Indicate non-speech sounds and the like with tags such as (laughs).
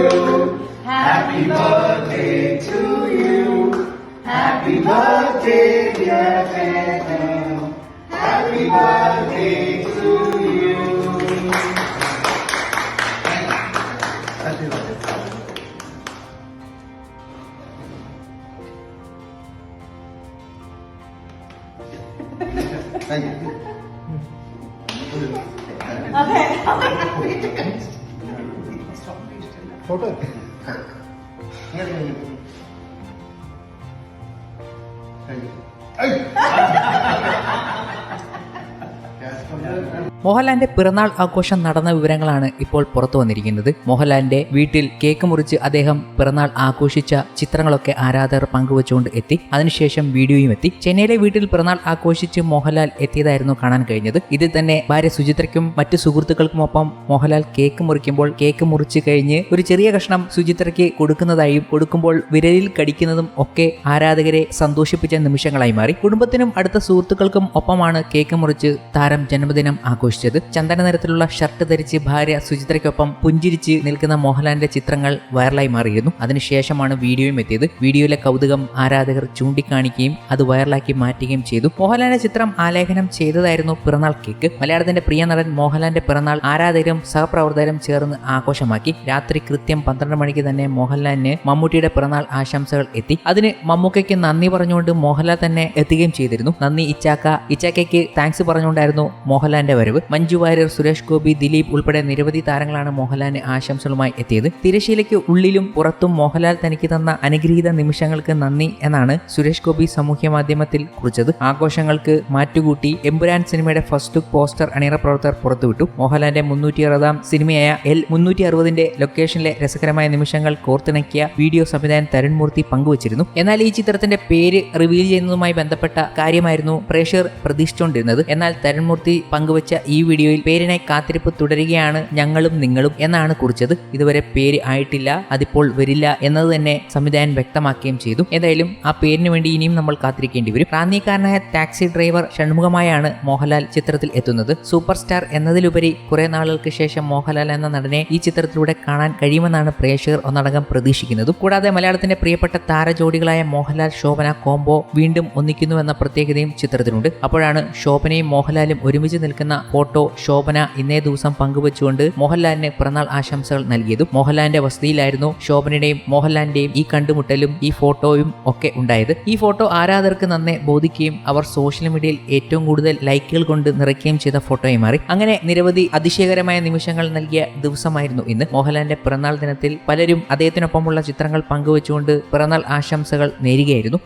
Happy birthday to you. Happy birthday, dear Phantom. Happy birthday to you. Happy birthday. (laughs) photo. (laughs) Hey! Hey! മോഹൻലാലിന്റെ പിറന്നാൾ ആഘോഷം നടന്ന വിവരങ്ങളാണ് ഇപ്പോൾ പുറത്തു വന്നിരിക്കുന്നത്. മോഹൻലാലിന്റെ വീട്ടിൽ കേക്ക് മുറിച്ച് അദ്ദേഹം പിറന്നാൾ ആഘോഷിച്ച ചിത്രങ്ങളൊക്കെ ആരാധകർ പങ്കുവച്ചുകൊണ്ട് എത്തി. അതിനുശേഷം വീഡിയോയും എത്തി. ചെന്നൈയിലെ വീട്ടിൽ പിറന്നാൾ ആഘോഷിച്ച് മോഹൻലാൽ എത്തിയതായിരുന്നു കാണാൻ കഴിഞ്ഞത്. ഇതിൽ തന്നെ ഭാര്യ സുചിത്രയ്ക്കും മറ്റു സുഹൃത്തുക്കൾക്കുമൊപ്പം മോഹൻലാൽ കേക്ക് മുറിക്കുമ്പോൾ കേക്ക് മുറിച്ച് കഴിഞ്ഞ് ഒരു ചെറിയ കഷ്ണം സുചിത്രയ്ക്ക് കൊടുക്കുന്നതായും കൊടുക്കുമ്പോൾ വിരലിൽ കടിക്കുന്നതും ഒക്കെ ആരാധകരെ സന്തോഷിപ്പിച്ച നിമിഷങ്ങളായി മാറി. കുടുംബത്തിനും അടുത്ത സുഹൃത്തുക്കൾക്കും ഒപ്പമാണ് കേക്ക് മുറിച്ച് താരം ജന്മദിനം ആഘോഷിച്ചത്. ചന്ദന നിറത്തിലുള്ള ഷർട്ട് ധരിച്ച് ഭാര്യ സുചിത്രയ്ക്കൊപ്പം പുഞ്ചിരിച്ച് നിൽക്കുന്ന മോഹൻലാലിന്റെ ചിത്രങ്ങൾ വൈറലായി മാറിയിരുന്നു. അതിനുശേഷമാണ് വീഡിയോയും എത്തിയത്. വീഡിയോയിലെ കൗതുകം ആരാധകർ ചൂണ്ടിക്കാണിക്കുകയും അത് വൈറലാക്കി മാറ്റുകയും ചെയ്തു. മോഹൻലാലിന്റെ ചിത്രം ആലേഖനം ചെയ്തതായിരുന്നു പിറന്നാൾ കേക്ക്. മലയാളത്തിന്റെ പ്രിയ നടൻ മോഹൻലാലിന്റെ പിറന്നാൾ ആരാധകരും സഹപ്രവർത്തകരും ചേർന്ന് ആഘോഷമാക്കി. രാത്രി കൃത്യം പന്ത്രണ്ട് മണിക്ക് തന്നെ മോഹൻലാലിന് മമ്മൂട്ടിയുടെ പിറന്നാൾ ആശംസകൾ എത്തി. അതിന് മമ്മൂക്കയ്ക്ക് നന്ദി പറഞ്ഞുകൊണ്ട് മോഹൻലാൽ തന്നെ എത്തുകയും ചെയ്തിരുന്നു. നന്ദി ഇച്ചാക്ക. ഇച്ചാക്കയ്ക്ക് താങ്ക്സ് പറഞ്ഞുകൊണ്ടായിരുന്നു മോഹൻലാലിന്റെ വരവ്. മഞ്ജു വാര്യർ സുരേഷ് ഗോപി ദിലീപ് ഉൾപ്പെടെ നിരവധി താരങ്ങളാണ് മോഹൻലാലിന് ആശംസകളുമായി എത്തിയത്. തിരശീലയ്ക്ക് ഉള്ളിലും പുറത്തും മോഹൻലാൽ തനിക്ക് തന്ന അനുഗ്രഹീത നിമിഷങ്ങൾക്ക് നന്ദി എന്നാണ് സുരേഷ് ഗോപി സാമൂഹ്യ മാധ്യമത്തിൽ കുറിച്ചത്. ആഘോഷങ്ങൾക്ക് മാറ്റുകൂട്ടി എമ്പുരാൻ സിനിമയുടെ ഫസ്റ്റ് ലുക്ക് പോസ്റ്റർ അണിയറ പ്രവർത്തകർ പുറത്തുവിട്ടു. മോഹൻലാലിന്റെ മുന്നൂറ്റി അറുപതാം സിനിമയായ എൽ മുന്നൂറ്റി അറുപതിന്റെ ലൊക്കേഷനിലെ രസകരമായ നിമിഷങ്ങൾ കോർത്തിണക്കിയ വീഡിയോ സംവിധായകൻ തരുൺമൂർത്തി പങ്കുവച്ചിരുന്നു. എന്നാൽ ഈ ചിത്രത്തിന്റെ പേര് റിവീൽ ചെയ്യുന്നതുമായി ബന്ധപ്പെട്ട കാര്യമായിരുന്നു പ്രേക്ഷകർ പ്രതീക്ഷിച്ചുകൊണ്ടിരുന്നത്. എന്നാൽ തരുൺമൂർത്തി പങ്കുവച്ച ഈ വീഡിയോയിൽ പേരിനായി കാത്തിരിപ്പ് തുടരുകയാണ് ഞങ്ങളും നിങ്ങളും എന്നാണ് കുറിച്ചത്. ഇതുവരെ പേര് ആയിട്ടില്ല അതിപ്പോൾ വരില്ല എന്നത് തന്നെ സംവിധായകൻ വ്യക്തമാക്കുകയും ചെയ്തു. ഏതായാലും ആ പേരിന് വേണ്ടി ഇനിയും നമ്മൾ കാത്തിരിക്കേണ്ടി വരും. പ്രാന്തികാരനായ ടാക്സി ഡ്രൈവർ ഷൺമുഖമായാണ് മോഹൻലാൽ ചിത്രത്തിൽ എത്തുന്നത്. സൂപ്പർ സ്റ്റാർ എന്നതിലുപരി കുറെ നാളുകൾക്ക് ശേഷം മോഹൻലാൽ എന്ന നടനെ ഈ ചിത്രത്തിലൂടെ കാണാൻ കഴിയുമെന്നാണ് പ്രേക്ഷകർ ഒന്നടങ്കം പ്രതീക്ഷിക്കുന്നത്. കൂടാതെ മലയാളത്തിന്റെ പ്രിയപ്പെട്ട താരജോഡികളായ മോഹൻലാൽ ശോഭന കോംബോ വീണ്ടും ഒന്നിക്കുന്നു എന്ന പ്രത്യേകതയും ചിത്രത്തിലുണ്ട് അപ്പോഴാണ് ശോഭനയും മോഹൻലാലും ഒരുമിച്ച് നിൽക്കുന്ന ഫോട്ടോ ശോഭന ഇന്നേ ദിവസം പങ്കുവച്ചുകൊണ്ട് മോഹൻലാലിന് പിറന്നാൾ ആശംസകൾ നൽകിയതും മോഹൻലാലിന്റെ വസതിയിലായിരുന്നു ശോഭനയുടെയും മോഹൻലാലിന്റെയും ഈ കണ്ടുമുട്ടലും ഈ ഫോട്ടോയും ഒക്കെ ഉണ്ടായത്. ഈ ഫോട്ടോ ആരാധകർക്ക് നന്നെ ബോധിക്കുകയും അവർ സോഷ്യൽ മീഡിയയിൽ ഏറ്റവും കൂടുതൽ ലൈക്കുകൾ കൊണ്ട് നിറയ്ക്കുകയും ചെയ്ത ഫോട്ടോയായി മാറി. അങ്ങനെ നിരവധി അതിശയകരമായ നിമിഷങ്ങൾ നൽകിയ ദിവസമായിരുന്നു ഇന്ന്. മോഹൻലാലിന്റെ പിറന്നാൾ ദിനത്തിൽ പലരും അദ്ദേഹത്തിനൊപ്പമുള്ള ചിത്രങ്ങൾ പങ്കുവച്ചുകൊണ്ട് പിറന്നാൾ ആശംസകൾ നേരുകയായിരുന്നു.